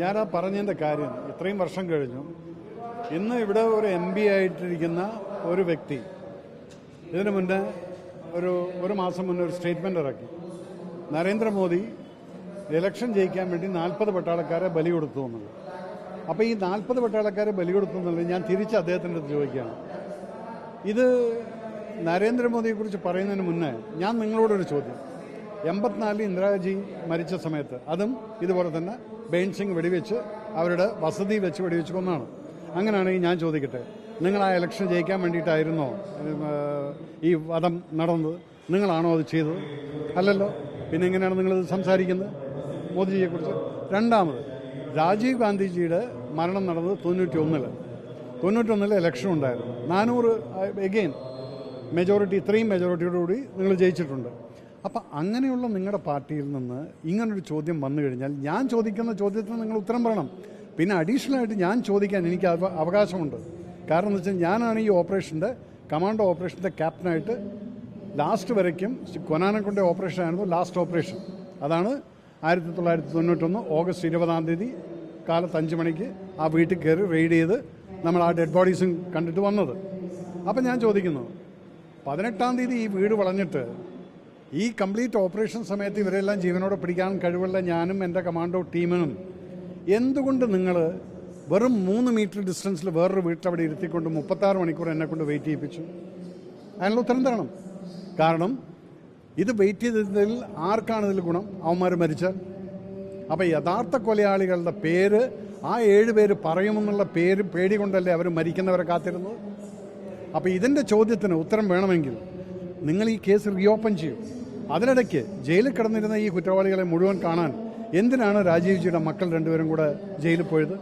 ഞാൻ ആ പറഞ്ഞതിന്റെ കാര്യം. ഇത്രയും വർഷം കഴിഞ്ഞു. ഇന്ന് ഇവിടെ ഒരു എം പി ആയിട്ടിരിക്കുന്ന ഒരു വ്യക്തി ഇതിനു മുന്നേ ഒരു ഒരു മാസം മുന്നേ ഒരു സ്റ്റേറ്റ്മെന്റ് ഇറക്കി. നരേന്ദ്രമോദി ഇലക്ഷൻ ജയിക്കാൻ വേണ്ടി നാൽപ്പത് പട്ടാളക്കാരെ ബലി കൊടുത്തു എന്നുള്ളത്. അപ്പോൾ ഈ നാൽപ്പത് പട്ടാളക്കാരെ ബലി കൊടുത്തു എന്നുള്ളത് ഞാൻ തിരിച്ച് അദ്ദേഹത്തിന്റെ അടുത്ത് ചോദിക്കുകയാണ്. ഇത് നരേന്ദ്രമോദിയെക്കുറിച്ച് പറയുന്നതിന് മുന്നേ ഞാൻ നിങ്ങളോടൊരു ചോദ്യം. എൺപത്തിനാലിൽ ഇന്ദിരാജി മരിച്ച സമയത്ത് അതും ഇതുപോലെ തന്നെ ബെയിൻ സിംഗ് വെടിവെച്ച് അവരുടെ വസതി വെച്ച് വെടിവെച്ച് കൊന്നാണ്. അങ്ങനെയാണെങ്കിൽ ഞാൻ ചോദിക്കട്ടെ നിങ്ങൾ ആ ഇലക്ഷൻ ജയിക്കാൻ വേണ്ടിയിട്ടായിരുന്നോ? ഈ വധം നടന്നത്? നിങ്ങളാണോ അത് ചെയ്തത്? അല്ലല്ലോ. പിന്നെ എങ്ങനെയാണ് നിങ്ങളിത് സംസാരിക്കുന്നത്? മോദിജിയെക്കുറിച്ച്. രണ്ടാമത് രാജീവ് ഗാന്ധിജിയുടെ മരണം നടന്നത് തൊണ്ണൂറ്റി ഒന്നിൽ തൊണ്ണൂറ്റൊന്നിൽ ഇലക്ഷൻ ഉണ്ടായിരുന്നു. നാനൂറ് എഗെയിൻ മെജോറിറ്റി ഇത്രയും മെജോറിറ്റിയോടുകൂടി നിങ്ങൾ ജയിച്ചിട്ടുണ്ട്. അപ്പം അങ്ങനെയുള്ള നിങ്ങളുടെ പാർട്ടിയിൽ നിന്ന് ഇങ്ങനൊരു ചോദ്യം വന്നു കഴിഞ്ഞാൽ ഞാൻ ചോദിക്കുന്ന ചോദ്യത്തിന് നിങ്ങൾ ഉത്തരം പറയണം. പിന്നെ അഡീഷണൽ ആയിട്ട് ഞാൻ ചോദിക്കാൻ എനിക്ക് അവ- അവകാശമുണ്ട്. കാരണം എന്ന് വെച്ചാൽ ഞാനാണ് ഈ ഓപ്പറേഷന്റെ കമാൻഡോ ഓപ്പറേഷന്റെ ക്യാപ്റ്റനായിട്ട് ലാസ്റ്റ് വരയ്ക്കും. കൊനാനക്കൊണ്ട ഓപ്പറേഷൻ ആയിരുന്നു ലാസ്റ്റ് ഓപ്പറേഷൻ. അതാണ് ആയിരത്തി തൊള്ളായിരത്തി തൊണ്ണൂറ്റൊന്ന് ഓഗസ്റ്റ് ഇരുപതാം തീയതി കാലത്ത് അഞ്ച് മണിക്ക് ആ വീട്ടിൽ കയറി റെയ്ഡ് ചെയ്ത് നമ്മൾ ആ ഡെഡ് ബോഡീസും കണ്ടിട്ട് വന്നത്. അപ്പം ഞാൻ ചോദിക്കുന്നു പതിനെട്ടാം തീയതി ഈ വീട് വളഞ്ഞിട്ട് ഈ കംപ്ലീറ്റ് ഓപ്പറേഷൻ സമയത്ത് ഇവരെല്ലാം ജീവനോടെ പിടിക്കാൻ കഴിവുള്ള ഞാനും എന്റെ കമാൻഡോ ടീമിനും എന്തുകൊണ്ട് നിങ്ങൾ വെറും മൂന്ന് മീറ്റർ ഡിസ്റ്റൻസിൽ വേറൊരു വീട്ടിലവിടെ ഇരുത്തിക്കൊണ്ട് മുപ്പത്താറ് മണിക്കൂർ എന്നെ കൊണ്ട് വെയിറ്റ് ചെയ്യിപ്പിച്ചു? അതിനുള്ള ഉത്തരം തരണം. കാരണം ഇത് വെയിറ്റ് ചെയ്തതിൽ ആർക്കാണ് ഇതിൽ ഗുണം? അവന്മാർ മരിച്ചാൽ. അപ്പം യഥാർത്ഥ കൊലയാളികളുടെ പേര് ആ ഏഴ് പേര് പറയുമെന്നുള്ള പേര് പേടി കൊണ്ടല്ലേ അവർ മരിക്കുന്നവരെ കാത്തിരുന്നത്? അപ്പോൾ ഇതിന്റെ ചോദ്യത്തിന് ഉത്തരം വേണമെങ്കിൽ നിങ്ങൾ ഈ കേസ് റീഓപ്പൺ ചെയ്യും. അതിനിടയ്ക്ക് ജയിലിൽ കിടന്നിരുന്ന ഈ കുറ്റവാളികളെ മുഴുവൻ കാണാൻ എന്തിനാണ് രാജീവ്ജിയുടെ മക്കൾ രണ്ടുപേരും കൂടെ ജയിലിൽ പോയത്?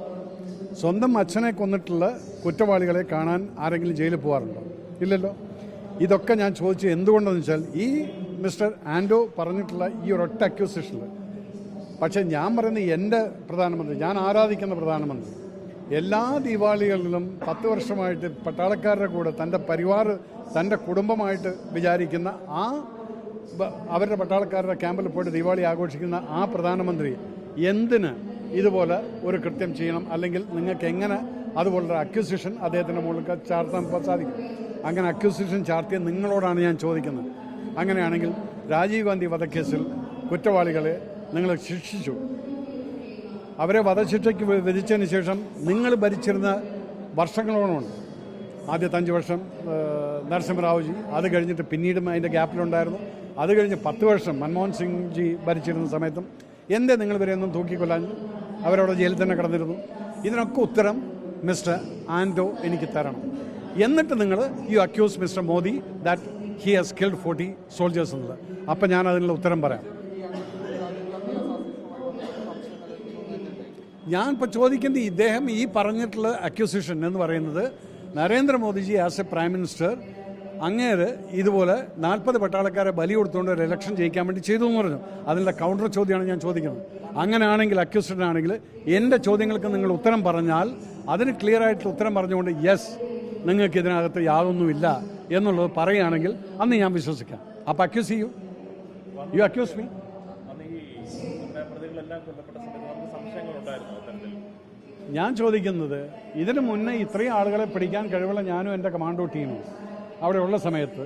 സ്വന്തം അച്ഛനെ കൊന്നിട്ടുള്ള കുറ്റവാളികളെ കാണാൻ ആരെങ്കിലും ജയിലിൽ പോകാറുണ്ടോ ഇല്ലല്ലോ. ഇതൊക്കെ ഞാൻ ചോദിച്ച് എന്തുകൊണ്ടെന്ന് വെച്ചാൽ ഈ മിസ്റ്റർ ആൻഡോ പറഞ്ഞിട്ടുള്ള ഈ ഒരൊറ്റ അക്യൂസിഷനിൽ പക്ഷേ ഞാൻ പറയുന്നത് എന്റെ പ്രധാനമന്ത്രി ഞാൻ ആരാധിക്കുന്ന പ്രധാനമന്ത്രി എല്ലാ ദീപാവലികളിലും പത്ത് വർഷമായിട്ട് പട്ടാളക്കാരുടെ കൂടെ തന്റെ പരിവാർ തന്റെ കുടുംബമായിട്ട് വിചാരിക്കുന്ന ആ അവരുടെ പട്ടാളക്കാരുടെ ക്യാമ്പിൽ പോയിട്ട് ദീപാവലി ആഘോഷിക്കുന്ന ആ പ്രധാനമന്ത്രി എന്തിന് ഇതുപോലെ ഒരു കൃത്യം ചെയ്യണം? അല്ലെങ്കിൽ നിങ്ങൾക്ക് എങ്ങനെ അതുപോലൊരു അക്യൂസിഷൻ അദ്ദേഹത്തിന്റെ മുകളിൽ ചാർത്താൻ സാധിക്കും? അങ്ങനെ അക്യൂസിഷൻ ചാർത്തിയ നിങ്ങളോടാണ് ഞാൻ ചോദിക്കുന്നത്. അങ്ങനെയാണെങ്കിൽ രാജീവ് ഗാന്ധി വധക്കേസിൽ കുറ്റവാളികളെ നിങ്ങൾ ശിക്ഷിച്ചു. അവരെ വധശിക്ഷയ്ക്ക് വിധിച്ചതിന് ശേഷം നിങ്ങൾ ഭരിച്ചിരുന്ന വർഷങ്ങളോളമുണ്ട് ആദ്യത്തെ അഞ്ച് വർഷം നരസിംഹറാവുജി. അത് കഴിഞ്ഞിട്ട് പിന്നീടും അതിന്റെ ഗ്യാപ്പിലുണ്ടായിരുന്നു അത് കഴിഞ്ഞ് പത്ത് വർഷം മൻമോഹൻ സിംഗ് ജി ഭരിച്ചിരുന്ന സമയത്തും എന്തേ നിങ്ങൾ ഇവരെയൊന്നും തൂക്കിക്കൊല്ലാൻ? അവരവിടെ ജയിലിൽ തന്നെ കിടന്നിരുന്നു. ഇതിനൊക്കെ ഉത്തരം മിസ്റ്റർ ആൻഡോ എനിക്ക് തരണം. എന്നിട്ട് നിങ്ങൾ you accuse mister Modi that he has killed forty soldiers എന്നത് അപ്പം ഞാൻ അതിനുള്ള ഉത്തരം പറയാം. ഞാൻ ഇപ്പോൾ ചോദിക്കുന്നത് ഇദ്ദേഹം ഈ പറഞ്ഞിട്ടുള്ള അക്യൂസിഷൻ എന്ന് പറയുന്നത് Narendra Modi ji as A prime minister അങ്ങേര് ഇതുപോലെ നാൽപ്പത് പട്ടാളക്കാരെ ബലി കൊടുത്തുകൊണ്ട് ഒരു ഇലക്ഷൻ ജയിക്കാൻ വേണ്ടി ചെയ്തു എന്ന് പറഞ്ഞു. അതിന്റെ കൗണ്ടർ ചോദ്യമാണ് ഞാൻ ചോദിക്കുന്നത്. അങ്ങനെയാണെങ്കിൽ അക്യൂസ്റ്റഡ് ആണെങ്കിൽ എന്റെ ചോദ്യങ്ങൾക്ക് നിങ്ങൾ ഉത്തരം പറഞ്ഞാൽ അതിന് ക്ലിയർ ആയിട്ടുള്ള ഉത്തരം പറഞ്ഞുകൊണ്ട് യെസ് നിങ്ങൾക്ക് ഇതിനകത്ത് യാതൊന്നുമില്ല എന്നുള്ളത് പറയുകയാണെങ്കിൽ അന്ന് ഞാൻ വിശ്വസിക്കാം. അപ്പോൾ അക്യൂസ് ചെയ്യൂ. യു അക്യൂസ് മീ ഞാൻ ചോദിക്കുന്നത് ഇതിനു മുന്നേ ഇത്രയും ആളുകളെ പിടിക്കാൻ കഴിവുള്ള ഞാനും എന്റെ കമാൻഡോ ടീമും അവിടെ ഉള്ള സമയത്ത്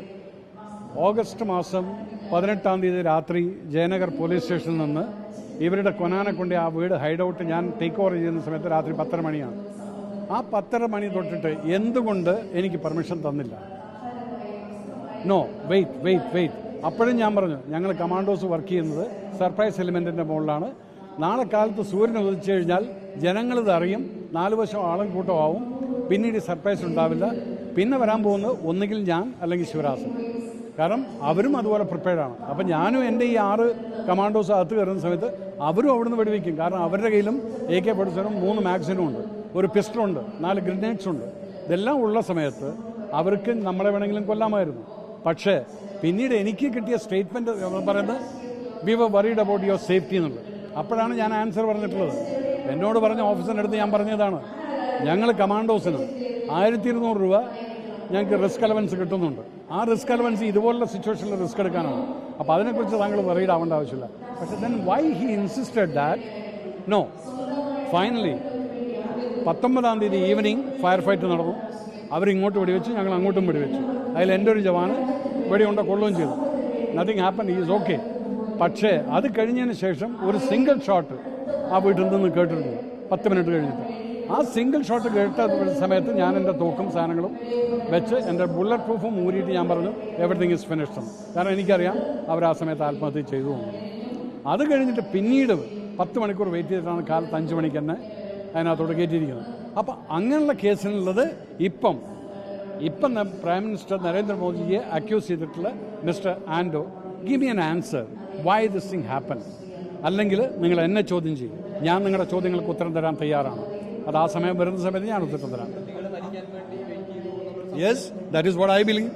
ഓഗസ്റ്റ് മാസം പതിനെട്ടാം തീയതി രാത്രി ജയനഗർ പോലീസ് സ്റ്റേഷനിൽ നിന്ന് ഇവരുടെ കൊനാനെ കൊണ്ട് ആ വീട് ഹൈഡ് ഔട്ട് ഞാൻ ടേക്ക് ഓവർ ചെയ്യുന്ന സമയത്ത് രാത്രി പത്തര മണിയാണ്. ആ പത്തര മണി തൊട്ടിട്ട് എന്തുകൊണ്ട് എനിക്ക് പെർമിഷൻ തന്നില്ല? നോ വെയിറ്റ് വെയിറ്റ് വെയിറ്റ് അപ്പോഴും ഞാൻ പറഞ്ഞു ഞങ്ങൾ കമാൻഡോസ് വർക്ക് ചെയ്യുന്നത് സർപ്രൈസ് എലിമെന്റിന്റെ മുകളിലാണ്. നാളെ കാലത്ത് സൂര്യൻ ഉദിച്ചു കഴിഞ്ഞാൽ ജനങ്ങളിത് അറിയും നാല് വശം ആളും കൂട്ടമാവും പിന്നീട് സർപ്രൈസ് ഉണ്ടാവില്ല. പിന്നെ വരാൻ പോകുന്നത് ഒന്നുകിൽ ഞാൻ അല്ലെങ്കിൽ ശിവരാസൻ. കാരണം അവരും അതുപോലെ പ്രിപ്പയർഡാണ് അപ്പം ഞാനും എന്റെ ഈ ആറ് കമാൻഡോസ് അകത്ത് കയറുന്ന സമയത്ത് അവരും അവിടുന്ന് വെടിവെക്കും. കാരണം അവരുടെ കയ്യിലും എ കെ പഠിച്ചാലും മൂന്ന് മാഗസിനും ഉണ്ട്. ഒരു പിസ്റ്റളുണ്ട് നാല് ഗ്രനേഡ്സ് ഉണ്ട്. ഇതെല്ലാം ഉള്ള സമയത്ത് അവർക്ക് നമ്മളെ വേണമെങ്കിലും കൊല്ലാമായിരുന്നു. പക്ഷേ പിന്നീട് എനിക്ക് കിട്ടിയ സ്റ്റേറ്റ്മെന്റ് പറയുന്നത് we were worried about your safety എന്നുള്ളത്. അപ്പോഴാണ് ഞാൻ ആൻസർ പറഞ്ഞിട്ടുള്ളത്. എന്നോട് പറഞ്ഞ ഓഫീസറിന്റെ അടുത്ത് ഞാൻ പറഞ്ഞതാണ് ഞങ്ങൾ കമാൻഡോസിന് ആയിരത്തി ഇരുന്നൂറ് രൂപ ഞങ്ങൾക്ക് റിസ്ക് അലവൻസ് കിട്ടുന്നുണ്ട്. ആ റിസ്ക് അലവൻസ് ഇതുപോലുള്ള സിറ്റുവേഷനിൽ റിസ്ക് എടുക്കാനാണ്. അപ്പോൾ അതിനെക്കുറിച്ച് താങ്കൾ വറീഡ് ആവേണ്ട ആവശ്യമില്ല. പക്ഷെ then why he insisted that no finally പത്തൊമ്പതാം തീയതി ഈവനിങ് ഫയർ ഫൈറ്റ് നടന്നു. അവരിങ്ങോട്ട് വെടിവെച്ചു ഞങ്ങൾ അങ്ങോട്ടും വെടിവെച്ചു. അതിൽ എന്റെ ഒരു ജവാന് വെടിയുണ്ട കൊള്ളുകയും ചെയ്തു. നത്തിങ് ഹാപ്പൻ ഈസ് ഓക്കെ പക്ഷേ അത് കഴിഞ്ഞതിന് ശേഷം ഒരു സിംഗിൾ ഷോട്ട് ആ വീട്ടിൽ നിന്ന് കേട്ടിരുന്നു. പത്ത് മിനിറ്റ് കഴിഞ്ഞിട്ട്. ആ സിംഗിൾ ഷോട്ട് കേട്ട സമയത്ത് ഞാൻ എന്റെ തൂക്കും സാധനങ്ങളും വെച്ച് എന്റെ ബുള്ളറ്റ് പ്രൂഫും ഊരിയിട്ട് ഞാൻ പറഞ്ഞു എവറിത്തിങ് ഇസ് ഫിനിഷ്ഡ് കാരണം എനിക്കറിയാം അവർ ആ സമയത്ത് ആത്മഹത്യ ചെയ്തു അത് കഴിഞ്ഞിട്ട് പിന്നീട് പത്ത് മണിക്കൂർ വെയിറ്റ് ചെയ്തിട്ടാണ് കാലത്ത് അഞ്ച് മണിക്ക് തന്നെ അതിനകത്തോട്ട് കയറ്റിയിരിക്കുന്നത്. അപ്പം അങ്ങനെയുള്ള കേസിലുള്ളത് ഇപ്പം ഇപ്പം പ്രൈം മിനിസ്റ്റർ നരേന്ദ്രമോദിയെ അക്യൂസ് ചെയ്തിട്ടുള്ള mister Anto give me an answer why this thing happen അല്ലെങ്കിൽ നിങ്ങൾ എന്നെ ചോദ്യം ചെയ്യും ഞാൻ നിങ്ങളുടെ ചോദ്യങ്ങൾക്ക് ഉത്തരം തരാൻ തയ്യാറാണ്. അത് ആ സമയം വരുന്ന സമയത്ത് ഞാൻ ഉത്തരം തരാം. Yes that is what I believe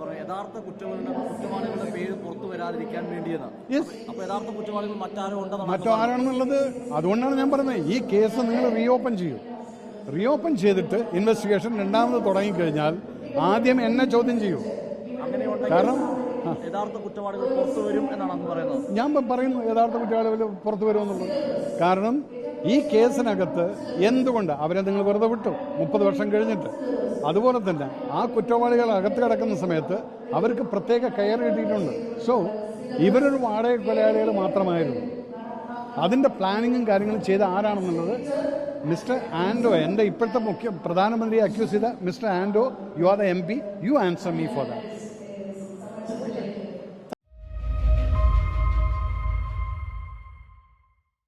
പറയും യഥാർത്ഥ കുറ്റവാളികളുടെ കുറ്റവാളികളുടെ പേര് പുറത്തു വരാതിരിക്കാൻ വേണ്ടിയെന്നാണ് യെസ് അപ്പൊ യഥാർത്ഥ കുറ്റവാളികൾ മറ്റാരോ ഉണ്ടെന്നാണ് മറ്റോ ആരാണെന്നുള്ളത് അതുകൊണ്ടാണ് ഞാൻ പറഞ്ഞത്. ഈ കേസ് നിങ്ങൾ റീഓപ്പൺ ചെയ്യൂ. റീഓപ്പൺ ചെയ്തിട്ട് ഇൻവെസ്റ്റിഗേഷൻ രണ്ടാമത് തുടങ്ങിക്കഴിഞ്ഞാൽ ആദ്യം എന്നെ ചോദ്യം ചെയ്യൂ. കാരണം യഥാർത്ഥ കുറ്റവാളികൾ പുറത്തു വരും എന്നാണ് പറയുന്നത്. ഞാൻ പറയുന്നു യഥാർത്ഥ കുറ്റവാളികൾ പുറത്തു വരുമെന്നുള്ളത് കാരണം ഈ കേസിനകത്ത് എന്തുകൊണ്ട് അവരെ നിങ്ങൾ വെറുതെ വിട്ടു? മുപ്പത് വർഷം കഴിഞ്ഞിട്ട്. അതുപോലെ തന്നെ ആ കുറ്റവാളികൾ അകത്ത് കിടക്കുന്ന സമയത്ത് അവർക്ക് പ്രത്യേക കെയർ കിട്ടിയിട്ടുണ്ട്. സോ ഇവരൊരു വാടക കൊലയാളികൾ മാത്രമായിരുന്നു. അതിന്റെ പ്ലാനിങ്ങും കാര്യങ്ങളും ചെയ്ത ആരാണെന്നുള്ളത് മിസ്റ്റർ ആൻഡോ എന്റെ ഇപ്പോഴത്തെ മുഖ്യ പ്രധാനമന്ത്രിയെ അക്യൂസ് ചെയ്ത mister Anto you are the M P you answer me for that